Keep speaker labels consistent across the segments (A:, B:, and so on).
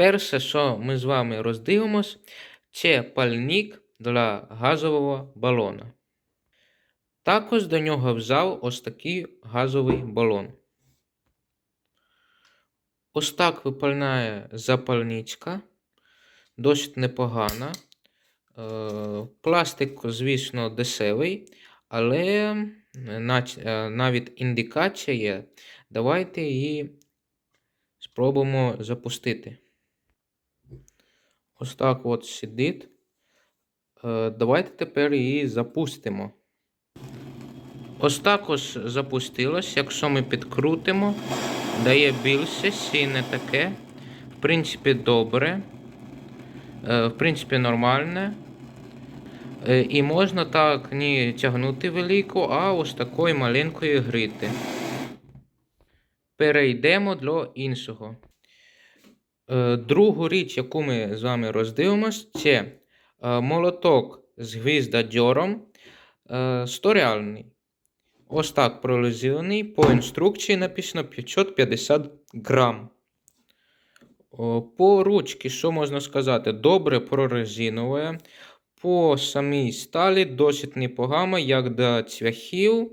A: Перше, що ми з вами роздивимось, це пальник для газового балона. Також до нього взяв ось такий газовий балон. Ось так випальняє запальничка. Досить непогана. Е, Пластик, звісно, дешевий, але е, навіть індикація є. Давайте її спробуємо запустити. Ось так от сидить. Е, Давайте тепер її запустимо. Ось так ось запустилось. Якщо ми підкрутимо, дає більше, сіне таке. В принципі, добре. Е, В принципі, нормальне. Е, І можна так не тягнути велику, а ось такою маленькою грити. Перейдемо до іншого. Е, Другу річ, яку ми з вами роздивимось, це е, молоток з гвіздодьором е, сторіальний. Ось так прорезинений. По інструкції написано 550 грам. По ручці, що можна сказати, добре прорезинове. По самій сталі досить непогано, як до цвяхів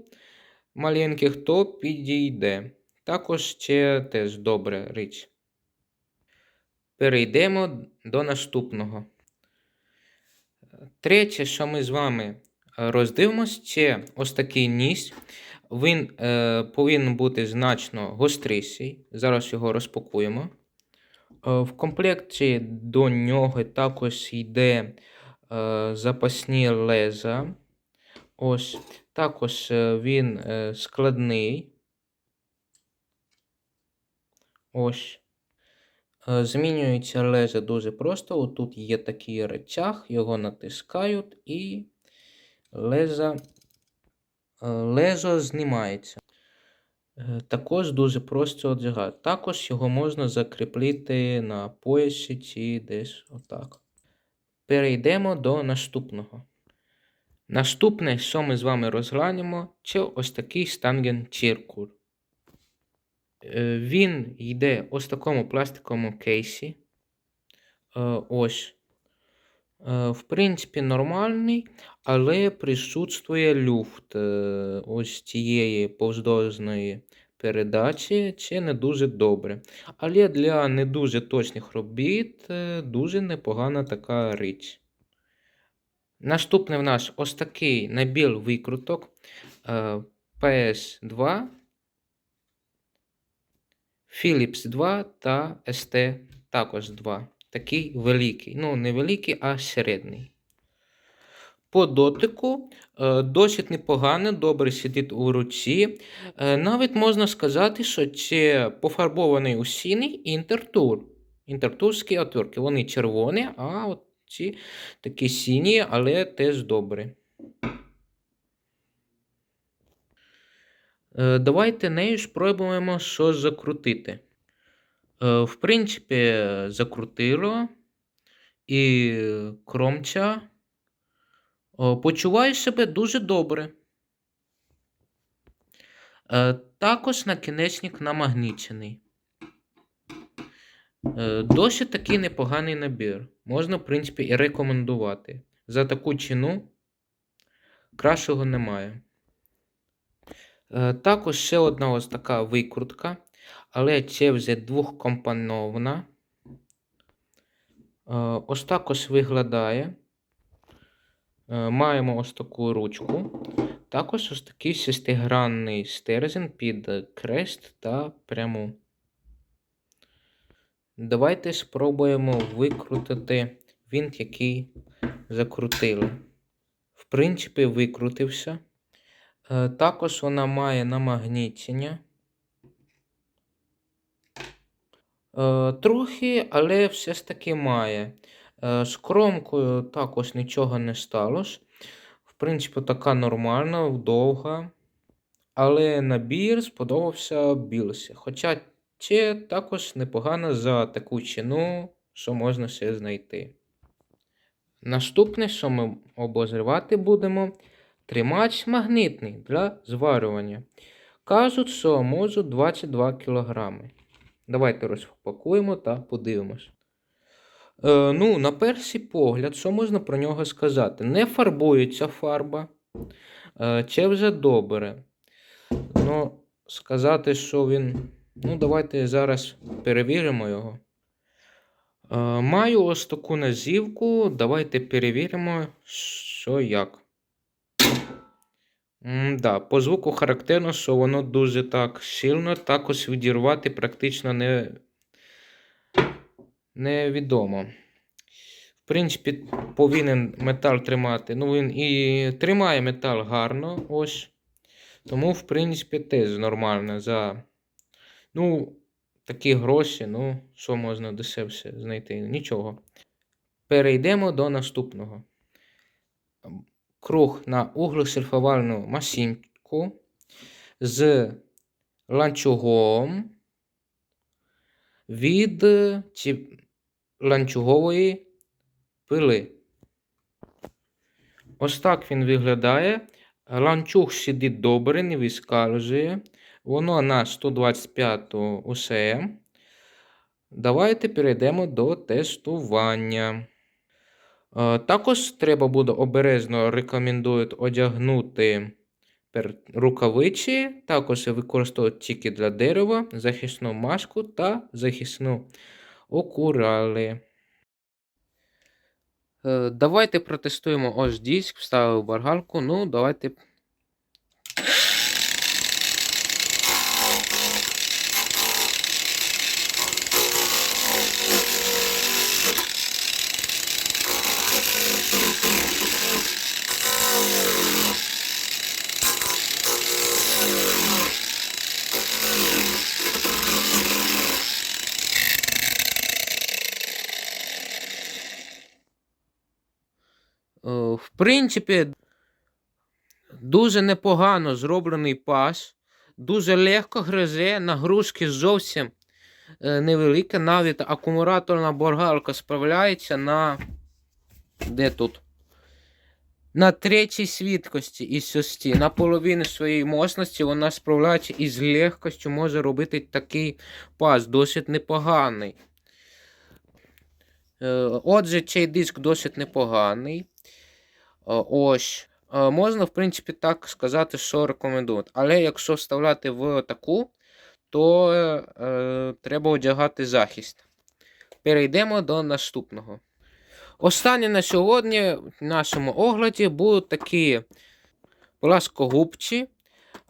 A: маленьких, то підійде. Також це теж добра річ. Перейдемо до наступного. Третє, що ми з вами е, роздивимось, це ось такий ніс. Він е, повинен бути значно гостріший. Зараз його розпакуємо. Е, в комплекті до нього також йде е, запасні леза. Ось. Також е, він складний. Ось. Е, Змінюється лезо дуже просто. Отут є такий речах, його натискають і лезо, е, лезо знімається. Е, Також дуже просто одягати. Також його можна закріпити на поясі чи десь отак. Перейдемо до наступного. Наступне, що ми з вами розглянемо, це ось такий. Е, Він йде ось в такому пластиковому кейсі. Е, Ось. Е, В принципі, нормальний, але присутствує люфт е, ось цієї повздовжної передачі. Це не дуже добре. Але для не дуже точних робіт е, дуже непогана така річ. Наступний в нас ось такий набір викруток е, PS2, Philips 2 та ST також 2. Такий великий. Ну, не великий, а середній. По дотику е, досить непогано, добре сидить у руці. Е, Навіть можна сказати, що це пофарбований у синій інтертур. Інтертурські отвірки. Вони червоні, а от ці такі сині, але теж добре. Давайте нею спробуємо щось закрутити. Е, В принципі, закрутило і кромча почуваю себе дуже добре. Е, Також накінечник намагнічений. Е, Досить такий непоганий набір. Можна, в принципі, і рекомендувати. За таку ціну кращого немає. Е, Також ще одна ось така викрутка, але це вже двохкомпонована. Е, Ось так ось виглядає. Е, Маємо ось таку ручку. Також ось такий шестигранний стержень під крест та пряму. Давайте спробуємо викрутити винт, який закрутили. В принципі, викрутився. Е, Також вона має намагнічення. Е, Трохи, але все ж таки має. Е, З кромкою також нічого не сталося. В принципі, така нормальна, довга. Але набір сподобався більше. Хоча це також непогано за таку ціну, що можна ще знайти. Наступне, що ми обозрівати будемо, тримач магнітний для зварювання. Кажуть, що може 22 кг. Давайте розпакуємо та подивимось. Е, ну, на перший погляд, що можна про нього сказати? Не фарбується фарба. Е, це вже добре. Ну, сказати, що він. Ну, давайте зараз перевіримо його. Е, маю ось таку назівку. Давайте перевіримо, що як. М, да, по звуку характерно, що воно дуже так сильно, також відірвати практично не, невідомо. В принципі, повинен метал тримати. Ну, він і тримає метал гарно. Ось. Тому, в принципі, теж нормально за. Ну, такі гроші, ну, що можна дешевше знайти? Нічого. Перейдемо до наступного. Круг на углесильфовальну масінку з ланцюгом від чи ланцюгової пили. Ось так він виглядає. Ланцюг сидить добре, не вискальзує. Воно на 125 УСМ. Давайте перейдемо до тестування. Е, Також треба буде обережно рекомендують одягнути рукавичі, також використовувати тільки для дерева, захисну маску та захисну окурали. Е, Давайте протестуємо ось диск, вставив баргалку. Ну, давайте. Е, В принципі, дуже непогано зроблений пас. Дуже легко гризе, нагрузки зовсім е, невеликі. Навіть акумуляторна боргалка справляється на. Де тут? На третій свідкості із шести. На половину своєї мощності вона справляється і з легкостю може робити такий пас, досить непоганий. Е, Отже, цей диск досить непоганий. Е, Ось. Е, Можна, в принципі, так сказати, що рекомендують. Але якщо вставляти в таку, то е, треба одягати захист. Перейдемо до наступного. Останнє на сьогодні в нашому огляді будуть такі пласкогубці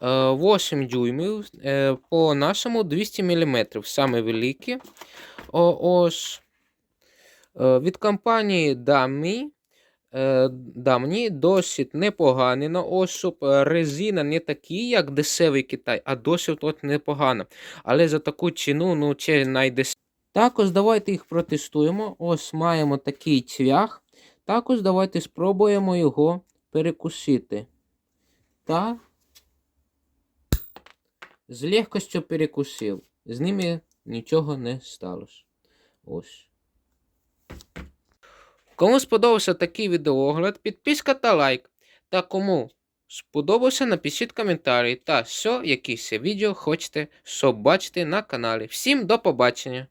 A: е, 8 дюймів е, по нашому 200 мм. Саме великі. Ось. Від компанії Dammi. Е, Damni досить непоганий на ощуп. Е, Резина не такі, як дешевий Китай, а досить от непогана. Але за таку ціну, ну, це найдешевше. Також давайте їх протестуємо. Ось маємо такий цвях. Також давайте спробуємо його перекусити. Та з легкостю перекусив. З ними нічого не сталося. Ось. Кому сподобався такий відеоогляд, підписка та лайк. Та кому сподобався, напишіть коментарі та що, якісь відео хочете, щоб на каналі. Всім до побачення!